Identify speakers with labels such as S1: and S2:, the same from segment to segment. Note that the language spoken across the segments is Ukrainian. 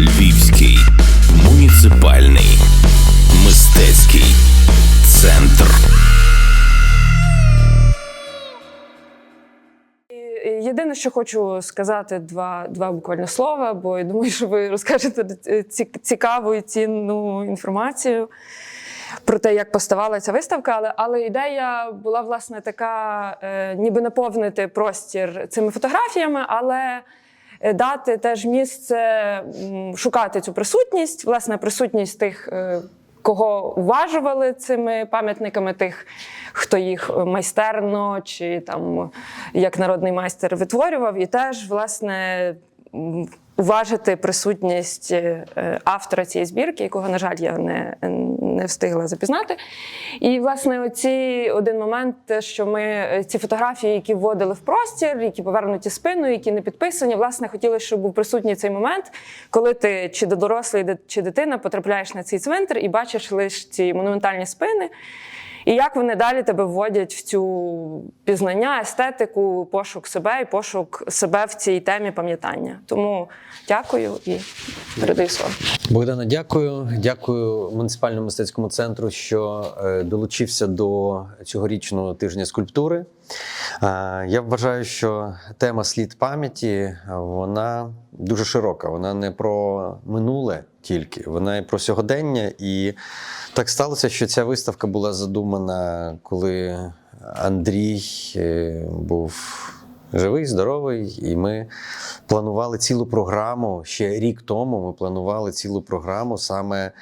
S1: Львівський муніципальний мистецький центр.
S2: Єдине, що хочу сказати, два, два буквально слова, бо я думаю, що ви розкажете цікаву і цінну інформацію про те, як поставала ця виставка. Але, але ідея була власне така, е, ніби наповнити простір цими фотографіями, але дати теж місце шукати цю присутність, власне, присутність тих. е, Кого уважували цими пам'ятниками, тих, хто їх е, майстерно чи там як народний майстер витворював, і теж власне уважити присутність е, автора цієї збірки, якого, на жаль, я не, не встигла запізнати. І, власне, оці один момент, що ми е, ці фотографії, які вводили в простір, які повернуті спиною, які не підписані, власне, хотілося, щоб був присутній цей момент, коли ти чи до дорослий, чи дитина потрапляєш на цей цвинтар і бачиш лише ці монументальні спини. І як вони далі тебе вводять в цю пізнання, естетику, пошук себе і пошук себе в цій темі пам'ятання. Тому дякую і передаю слово.
S3: Богдана, дякую. Дякую муніципальному мистецькому центру, що е, долучився до цьогорічного тижня скульптури. Я вважаю, що тема слід пам'яті вона дуже широка. Вона не про минуле тільки, вона і про сьогодення. І так сталося, що ця виставка була задумана, коли Андрій е, був живий, здоровий, і ми планували цілу програму ще рік тому. Ми планували цілу програму, саме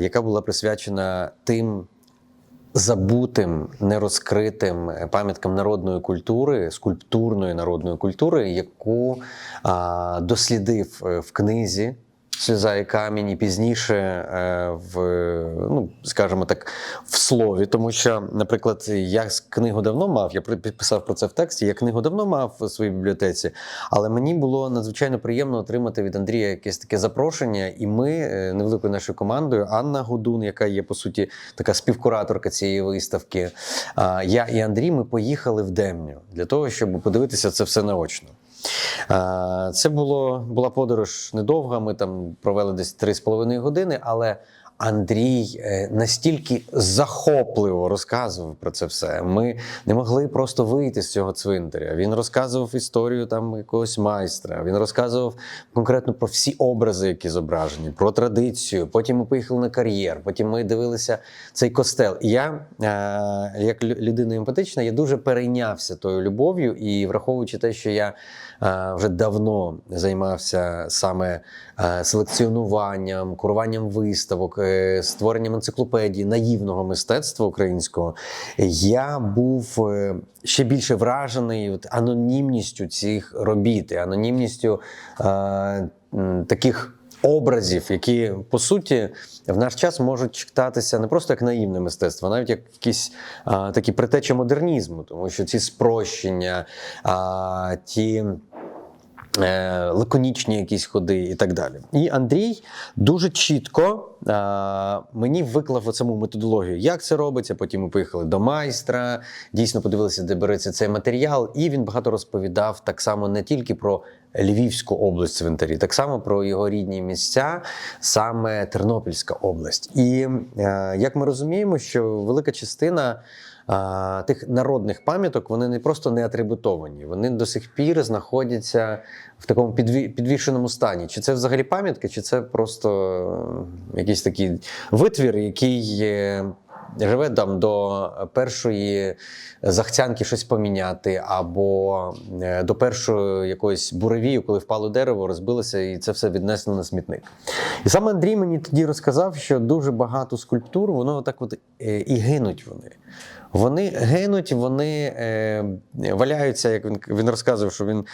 S3: яка була присвячена тим. Забутим, нерозкритим пам'яткам народної культури, скульптурної народної культури, яку дослідив е, в книзі Сльоза камінь, і пізніше е, в, ну, скажімо так, в слові. Тому що, наприклад, я книгу давно мав, я підписав про це в тексті, я книгу давно мав в своїй бібліотеці, але мені було надзвичайно приємно отримати від Андрія якесь таке запрошення. І ми е, невеликою нашою командою, Анна Гудун, яка є по суті така співкураторка цієї виставки. Я і Андрій ми поїхали в Демню для того, щоб подивитися це все наочно. Це було, була подорож недовга. Ми там провели десь 3,5 години, але Андрій е, настільки захопливо розказував про це все. Ми не могли просто вийти з цього цвинтаря. Він розказував історію там якогось майстра. Він розказував конкретно про всі образи, які зображені, про традицію. Потім ми поїхали на кар'єр. Потім ми дивилися цей костел. І я, е, як людина емпатична, я дуже перейнявся тою любов'ю, і враховуючи те, що я е, вже давно займався саме селекціонуванням, куруванням виставок, е, створенням енциклопедії наївного мистецтва українського, я був е, ще більше вражений анонімністю цих робіт, анонімністю е, таких. Образів, які по суті в наш час можуть читатися не просто як наївне мистецтво, а навіть як якісь а, такі притечі модернізму, тому що ці спрощення, а, ті е, лаконічні якісь ходи і так далі. І Андрій дуже чітко е, мені виклав саму методологію, як це робиться. Потім ми поїхали до майстра, дійсно подивилися, де береться цей матеріал. І він багато розповідав так само не тільки про Львівську область цвинтарі, так само про його рідні місця, саме Тернопільська область. І е, як ми розуміємо, що велика частина тих народних пам'яток вони не просто не атрибутовані, вони до сих пір знаходяться в такому підві- підвішеному стані. Чи це взагалі пам'ятка, чи це просто е, якийсь такий витвір, який. Живе там до першої захцянки щось поміняти, або е, до першої якоїсь буревію, коли впало дерево, розбилося, і це все віднесло на смітник. І саме Андрій мені тоді розказав, що дуже багато скульптур, воно отак от е, і гинуть вони. Вони гинуть, вони е, валяються, як він, він розказував, що він е,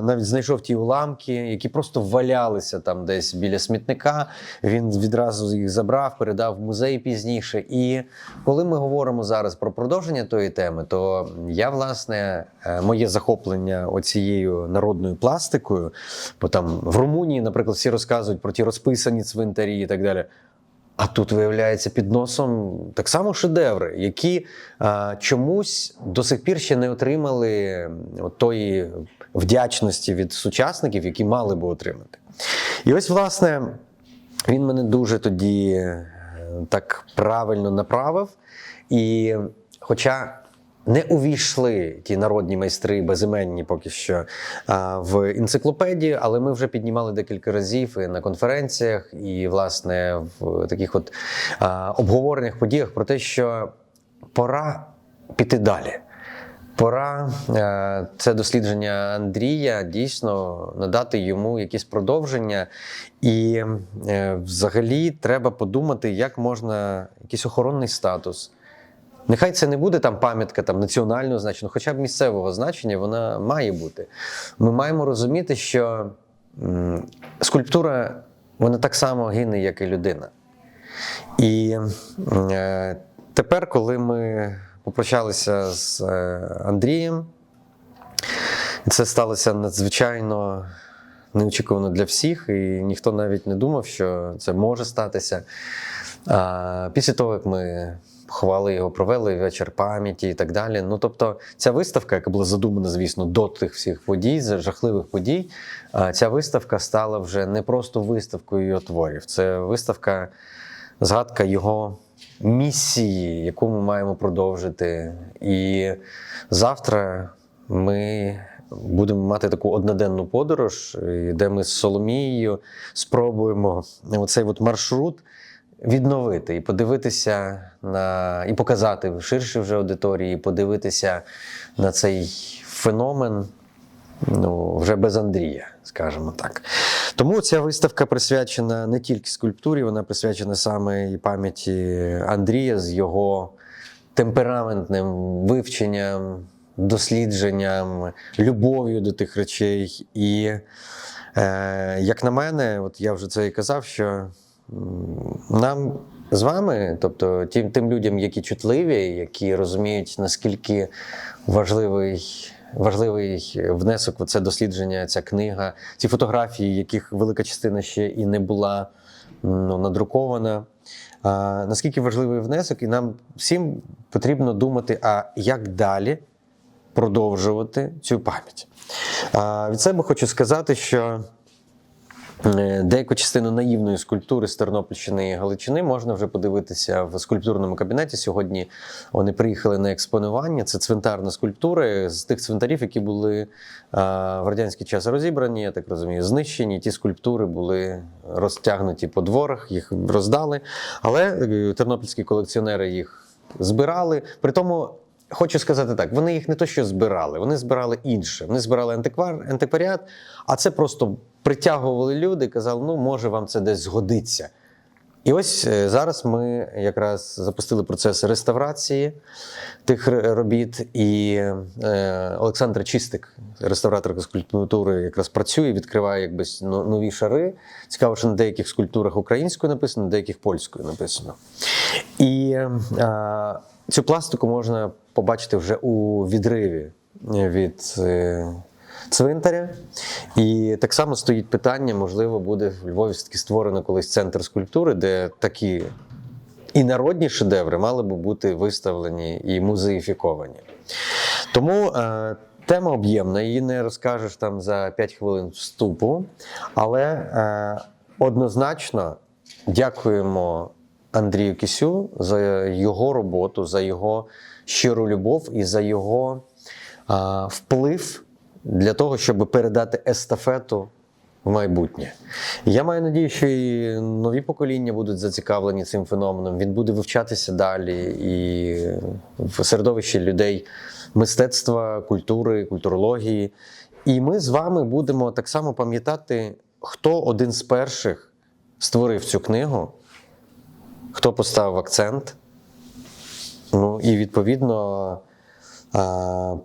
S3: навіть знайшов ті уламки, які просто валялися там десь біля смітника. Він відразу їх забрав, передав в музей пізніше. І коли ми говоримо зараз про продовження тої теми, то я, власне, е, моє захоплення оцією народною пластикою, бо там в Румунії, наприклад, всі розказують про ті розписані цвинтарі і так далі. А тут виявляється під носом так само шедеври, які а, чомусь до сих пір ще не отримали тої вдячності від сучасників, які мали би отримати. І ось, власне, він мене дуже тоді е, так правильно направив. І хоча не увійшли ті народні майстри безіменні поки що в енциклопедію, але ми вже піднімали декілька разів і на конференціях, і, власне, в таких от обговореннях подіях про те, що пора піти далі. Пора е, це дослідження Андрія дійсно надати йому якісь продовження, і е, взагалі треба подумати, як можна якийсь охоронний статус. Нехай це не буде там пам'ятка там, національного значення, хоча б місцевого значення вона має бути. Ми маємо розуміти, що скульптура вона так само гине, як і людина. І е, тепер, коли ми попрощалися з е, Андрієм, і це сталося надзвичайно неочікувано для всіх, і ніхто навіть не думав, що це може статися. А після того, як ми поховали його, провели вечір пам'яті і так далі. Ну тобто, ця виставка, яка була задумана, звісно, до тих всіх подій, жахливих подій, ця виставка стала вже не просто виставкою його творів. Це виставка, згадка його місії, яку ми маємо продовжити. І завтра ми будемо мати таку одноденну подорож, де ми з Соломією спробуємо оцей от маршрут відновити і подивитися на і показати ширшій вже аудиторії, подивитися на цей феномен. Ну, вже без Андрія, скажімо так. Тому ця виставка присвячена не тільки скульптурі, вона присвячена саме і пам'яті Андрія з його темпераментним вивченням, дослідженням, любов'ю до тих речей. І, е, як на мене, от я вже це і казав, що нам з вами, тобто тим, тим людям, які чутливі, які розуміють, наскільки важливий. Важливий внесок в це дослідження, ця книга, ці фотографії, яких велика частина ще і не була ну, надрукована. А, наскільки важливий внесок, і нам всім потрібно думати, а як далі продовжувати цю пам'ять. А, від себе хочу сказати, що деяку частину наївної скульптури з Тернопільщини і Галичини можна вже подивитися в скульптурному кабінеті. Сьогодні вони приїхали на експонування. Це цвинтарна скульптура з тих цвинтарів, які були в радянський час розібрані, я так розумію, знищені. Ті скульптури були розтягнуті по дворах, їх роздали. Але е, тернопільські колекціонери їх збирали. При тому. Хочу сказати так: вони їх не то що збирали, вони збирали інше. Вони збирали антиквар, антикваріат, а це просто притягували люди, казали, ну може вам це десь згодиться. І ось е, зараз ми якраз запустили процес реставрації тих робіт, і е, Олександр Чистик, реставратор скульптури, якраз працює, відкриває якби ну- нові шари. Цікаво, що на деяких скульптурах українською написано, на деяких польською написано. І е, цю пластику можна побачити вже у відриві від е, цвинтаря. І так само стоїть питання: можливо, буде в Львові все-таки створено колись центр скульптури, де такі і народні шедеври мали би бути виставлені і музеїфіковані. Тому е, тема об'ємна, її не розкажеш там за 5 хвилин вступу, але е, однозначно дякуємо Андрію Кисю за його роботу, за його щиру любов і за його е, вплив для того, щоб передати естафету в майбутнє. Я маю надію, що і нові покоління будуть зацікавлені цим феноменом. Він буде вивчатися далі і в середовищі людей мистецтва, культури, культурології. І ми з вами будемо так само пам'ятати, хто один з перших створив цю книгу, хто поставив акцент. Ну і відповідно.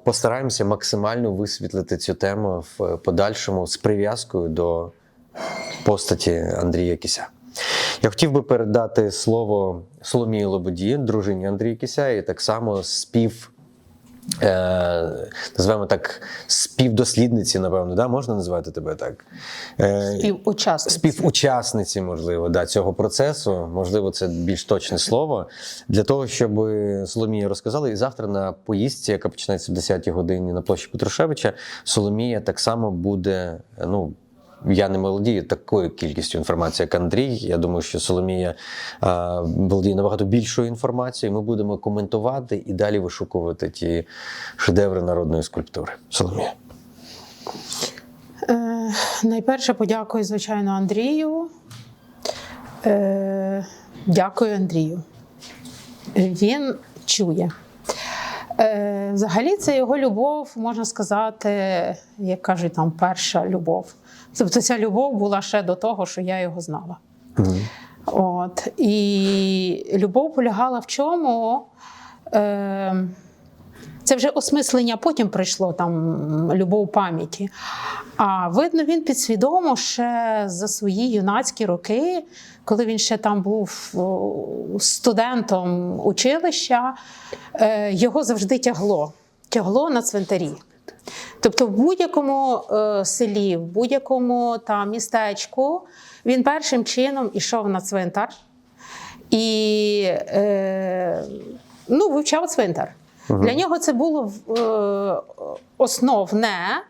S3: Постараємося максимально висвітлити цю тему в подальшому з прив'язкою до постаті Андрія Кіся. Я хотів би передати слово Соломії Лободі, дружині Андрія Кіся, і так само спів, е, називаємо так, співдослідниці, напевно, да? можна назвати тебе так? Е,
S4: Співучасниці.
S3: співучасниці, можливо, да, цього процесу. Можливо, це більш точне слово. Для того, щоб Соломія розказала, і завтра на поїздці, яка починається в 10-й годині на площі Петрушевича, Соломія так само буде ну, я не володію такою кількістю інформації, як Андрій. Я думаю, що Соломія володіє набагато більшою інформацією. Ми будемо коментувати і далі вишукувати ті шедеври народної скульптури. Соломія.
S4: Е, найперше подякую, звичайно, Андрію. Е, дякую Андрію. Він чує. Е, взагалі, це його любов, можна сказати, як кажуть, там перша любов. Тобто ця любов була ще до того, що я його знала. От. І любов полягала в чому? Е, це вже осмислення потім прийшло там любов пам'яті. А видно, він підсвідомо ще за свої юнацькі роки, коли він ще там був студентом училища, е, його завжди тягло. Тягло на цвинтарі. Тобто, в будь-якому е, селі, в будь-якому там містечку він першим чином ішов на цвинтар і е, ну, вивчав цвинтар. Для нього це було е, основне.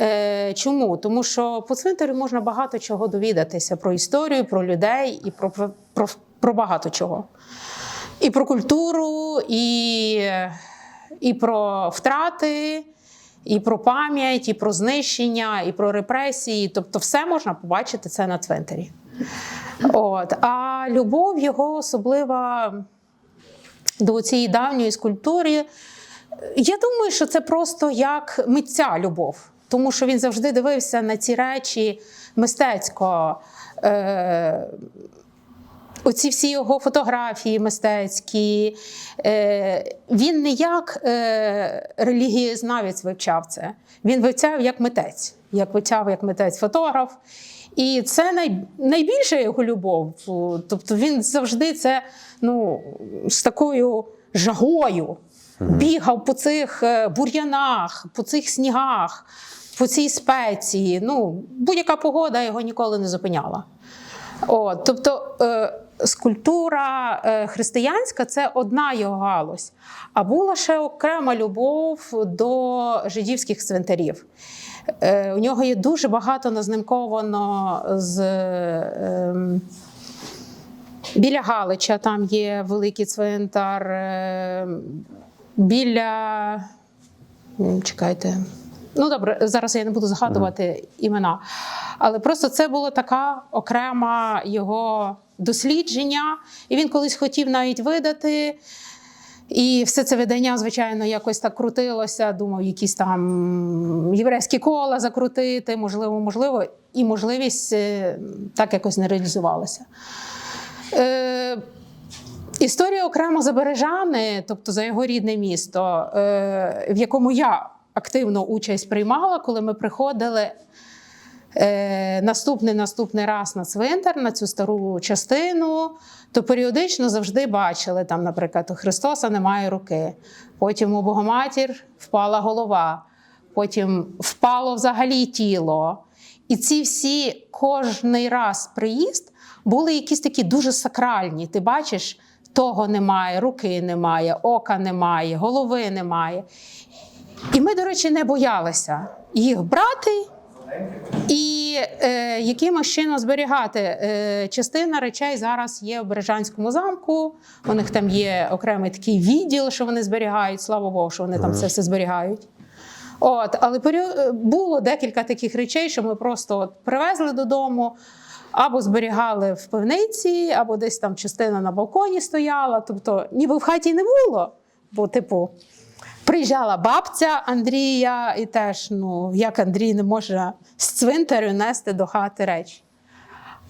S4: Е, Чому? Тому що по цвинтарю можна багато чого довідатися про історію, про людей і про, про, про багато чого. І про культуру, і, і про втрати, і про пам'ять, і про знищення, і про репресії. Тобто, все можна побачити це на цвинтарі. От. А любов його особлива до цієї давньої скульптури. Я думаю, що це просто як митця любов, тому що він завжди дивився на ці речі мистецько. Е, Оці всі його фотографії мистецькі. Е, він не як е, релігієзнавець вивчав це. Він вивчав як митець, як вивчав як митець-фотограф. І це най, найбільша його любов. Тобто він завжди це ну, з такою жагою бігав по цих е, бур'янах, по цих снігах, по цій спеції. Ну, будь-яка погода його ніколи не зупиняла. От, тобто е, скульптура е, християнська це одна його галузь. А була ще окрема любов до жидівських цвинтарів. Е, у нього є дуже багато назнимковано з. Е, Біля Галича там є великий цвинтар. е, Біля. Чекайте. Ну, добре, зараз я не буду згадувати імена. Але просто це було така окрема його дослідження. І він колись хотів навіть видати. І все це видання, звичайно, якось так крутилося. Думав, якісь там єврейські кола закрутити, можливо, можливо, і можливість е, так якось не реалізувалася. Е, Історія окремо за тобто за його рідне місто, е, в якому я активно участь приймала, коли ми приходили наступний наступний раз на цвинтар, на цю стару частину, то періодично завжди бачили там, наприклад, у Христоса немає руки. Потім у Богоматір впала голова, потім впало взагалі тіло. І ці всі кожний раз приїзд були якісь такі дуже сакральні. Ти бачиш, того немає, руки немає, ока немає, голови немає. І ми, до речі, не боялися їх брати і е, якимось чином зберігати. Е, частина речей зараз є в Бережанському замку. У них там є окремий такий відділ, що вони зберігають. Слава Богу, що вони там це все зберігають. От, але було декілька таких речей, що ми просто от привезли додому, або зберігали в пивниці, або десь там частина на балконі стояла. Тобто, ніби в хаті не було. Бо, типу, приїжджала бабця Андрія, і теж, ну, як Андрій не може з цвинтарю нести до хати речі.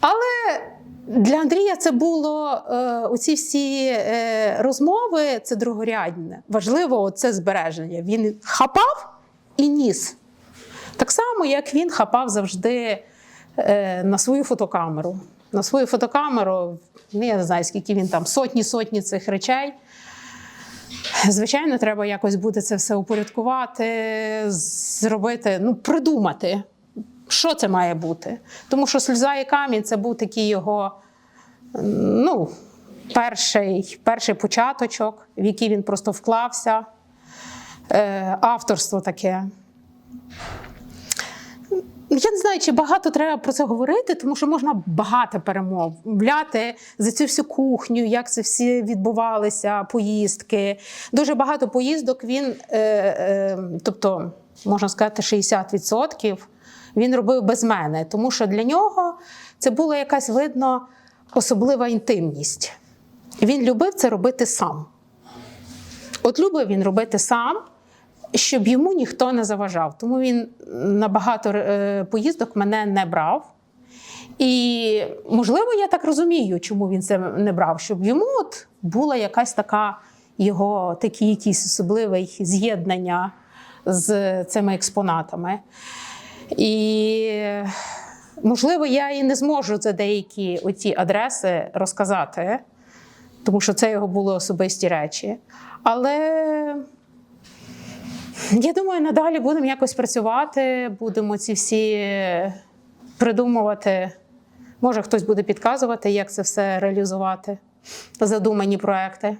S4: Але для Андрія це було е, оці всі е, розмови, це другорядне. Важливо це збереження. Він хапав і ніс. Так само, як він хапав завжди е, на свою фотокамеру. На свою фотокамеру, ну, я не знаю, скільки він там, сотні-сотні цих речей. Звичайно, треба якось буде це все упорядкувати, зробити, ну, придумати, що це має бути. Тому що сльоза і камінь це був такий його ну, перший, перший початочок, в який він просто вклався. Е, авторство таке. Я не знаю, чи багато треба про це говорити, тому що можна багато перемовляти за цю всю кухню, як це всі відбувалися, поїздки. Дуже багато поїздок він, е, е, тобто, можна сказати, 60% він робив без мене, тому що для нього це була якась видно особлива інтимність. Він любив це робити сам. От любив він робити сам, щоб йому ніхто не заважав. Тому він на багато е, поїздок мене не брав. І, можливо, я так розумію, чому він це не брав, щоб йому от була якась така його такий якийсь особливий з'єднання з цими експонатами. І, можливо, я і не зможу за деякі оці адреси розказати, тому що це його були особисті речі. Але я думаю, надалі будемо якось працювати, будемо ці всі придумувати. Може, хтось буде підказувати, як це все реалізувати, задумані проекти.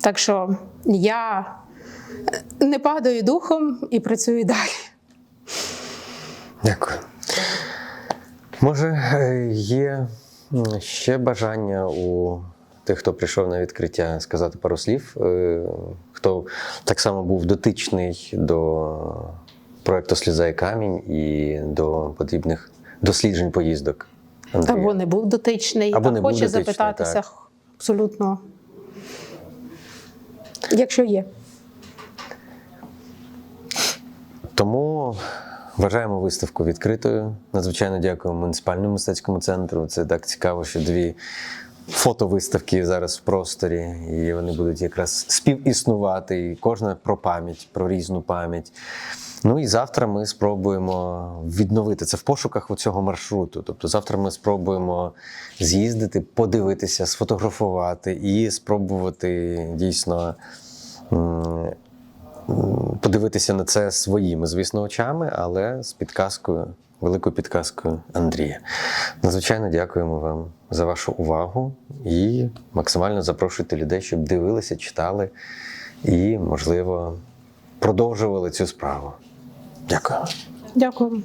S4: Так що я не падаю духом і працюю далі.
S3: Дякую. Може, е, є ще бажання у тих, хто прийшов на відкриття, сказати пару слів, Е, хто так само був дотичний до проекту Сліза і камінь і до потрібних досліджень поїздок. Андрія.
S4: Або не був дотичний,
S3: Або
S4: а
S3: не був
S4: хоче
S3: дотичний,
S4: запитатися
S3: так.
S4: абсолютно. Якщо є.
S3: Тому вважаємо виставку відкритою. Надзвичайно дякуємо муніципальному мистецькому центру. Це так цікаво, що дві фотовиставки зараз в просторі, і вони будуть якраз співіснувати. І кожна про пам'ять, про різну пам'ять. Ну і завтра ми спробуємо відновити це в пошуках цього маршруту. Тобто завтра ми спробуємо з'їздити, подивитися, сфотографувати і спробувати дійсно. подивитися на це своїми, звісно, очами, але з підказкою, великою підказкою Андрія. Надзвичайно дякуємо вам за вашу увагу і максимально запрошуйте людей, щоб дивилися, читали і, можливо, продовжували цю справу. Дякую.
S4: Дякую.